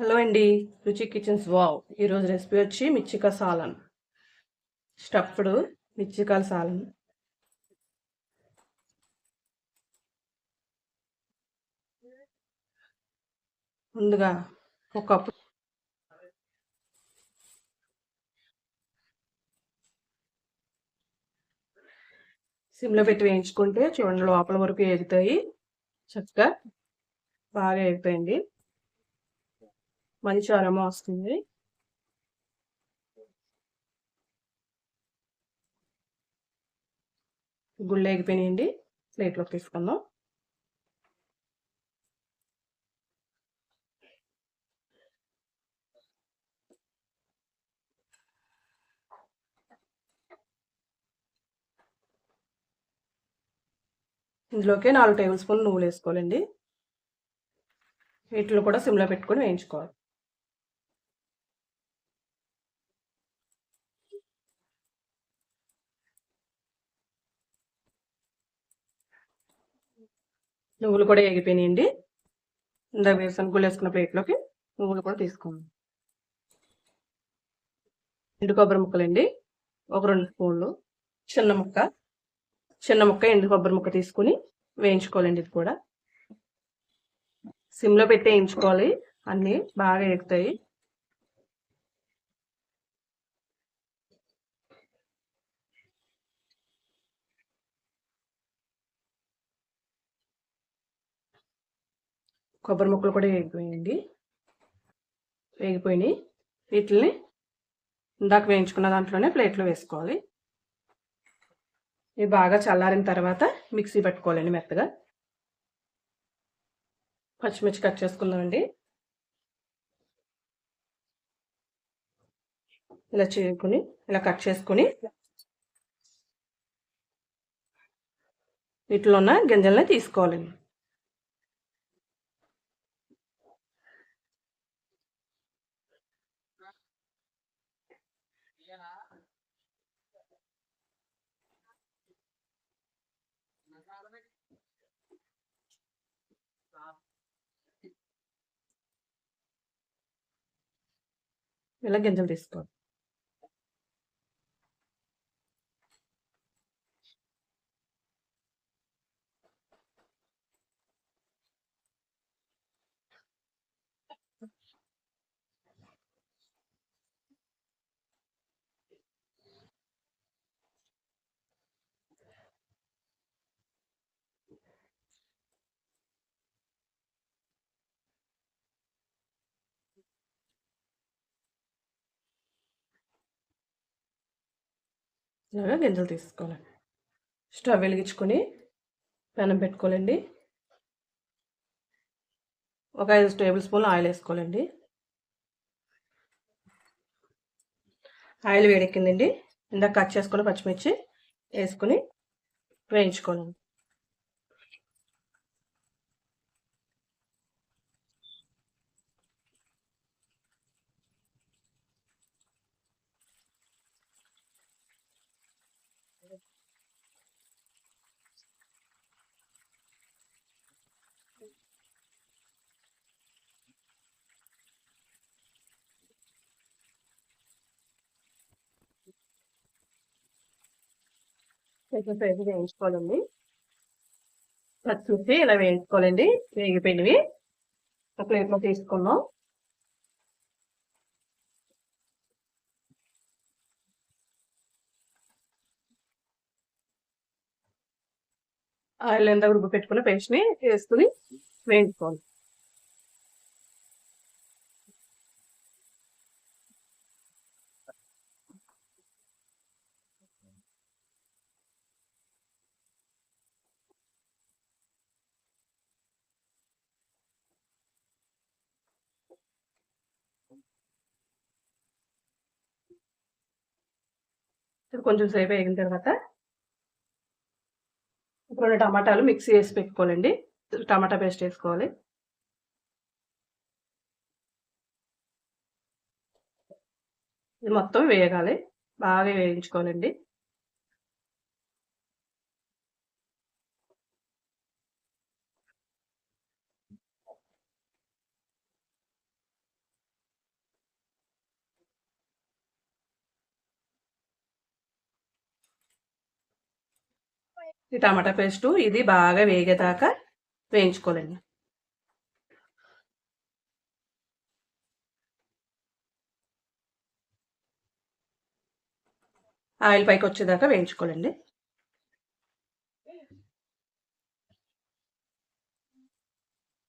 Hello అండి రుచి kitchens wow. ఈరోజు రెసిపీ వచ్చి మిర్చికా సాలన్ స్టఫ్డ్ మిర్చికాల సాలన్ ముందుగా ఒక కప్పు సిమ్లో పెట్టి వేయించుకుంటే చూడండి లోపల వరకు ఎగుతాయి చక్కగా బాగా ఎగుతాయండి మంచి అరమ వస్తుంది గుళ్ళు ఎగిపోయినాయండి. ప్లేట్లోకి తీసుకుందాం. ఇందులోకి నాలుగు టేబుల్ స్పూన్ నువ్వులు వేసుకోవాలండి. వీటిలో కూడా సిమ్లో పెట్టుకొని వేయించుకోవాలి. నువ్వులు కూడా ఎగిపోయినాయండి ఇందాక వేరుశనగ గుళ్ళు వేసుకున్న ప్లేట్లోకి నువ్వులు కూడా తీసుకోండి. ఎండు కొబ్బరి ముక్కలండి. ఒక రెండు స్పూన్లు చిన్న ముక్క. చిన్న ముక్క ఎండు కొబ్బరి ముక్క తీసుకుని వేయించుకోవాలండి ఇది కూడా. సిమ్లో పెట్టి వేయించుకోవాలి. అన్నీ బాగా ఎగుతాయి కొబ్బరి ముక్కలు కూడా వేగిపోయాయండి. వేగిపోయినాయి. వీటిని ఇందాక వేయించుకున్న దాంట్లోనే ప్లేట్లో వేసుకోవాలి. ఇవి బాగా చల్లారిన తర్వాత మిక్సీ పెట్టుకోవాలండి మెత్తగా. పచ్చిమిర్చి కట్ చేసుకుందామండి. ఇలా చేసుకుని ఇలా కట్ చేసుకుని వీటిలో ఉన్న గింజల్ని తీసుకోవాలండి. ఇలా గింజలు తీసుకోవాలి. ఇలాగా గింజలు తీసుకోవాలి. స్టవ్ వెలిగించుకొని పెనం పెట్టుకోవాలండి. ఒక ఐదు టేబుల్ స్పూన్లు ఆయిల్ వేసుకోవాలండి. ఆయిల్ వేడెక్కిందండి. ఇందాక కట్ చేసుకొని పచ్చిమిర్చి వేసుకొని వేయించుకోవాలండి. కొంచెం సేపు వేయించుకోవాలండి. చూసి ఇలా వేయించుకోవాలండి. వేగిపోయినవి. ఒక ప్లేట్లో తీసుకున్నాం ఆయిల్ ఎంత రుబ్బు పెట్టుకున్న పేస్ట్ని వేసుకుని వేయించుకోవాలి. కొంచెం సేపు వేగిన తర్వాత రెండు టమాటాలు మిక్సీ వేసి పెట్టుకోవాలండి. టమాటా పేస్ట్ వేసుకోవాలి. ఇది మొత్తం వేయగాలి బాగా వేయించుకోవాలండి. ఈ టమాటా పేస్టు ఇది బాగా వేగేదాకా వేయించుకోవాలండి. ఆయిల్ పైకి వచ్చేదాకా వేయించుకోవాలండి.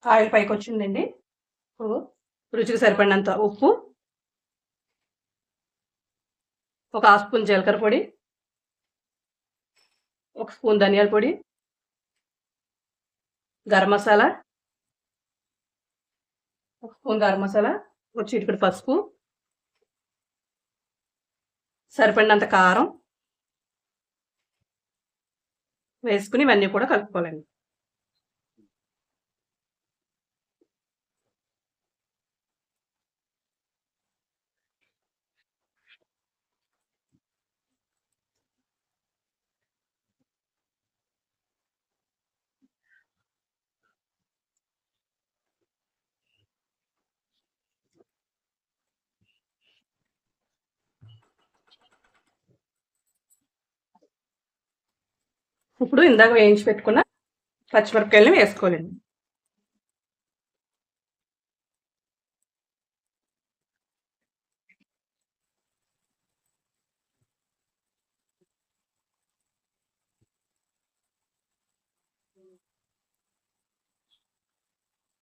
ఆయిల్ పైకి వచ్చిందండి. ఇప్పుడు రుచికి సరిపడినంత ఉప్పు ఒక హాఫ్ స్పూన్ జీలకర్ర పొడి ఒక స్పూన్ ధనియాల పొడి గరం మసాలా ఒక స్పూన్ గరం మసాలా ఒక చిటికెడు పసుపు సరిపడినంత కారం వేసుకుని ఇవన్నీ కూడా కలుపుకోవాలండి. ఇప్పుడు ఇందాక వేయించి పెట్టుకున్న పచ్చిమిరపకాయలను వేసుకోవాలండి.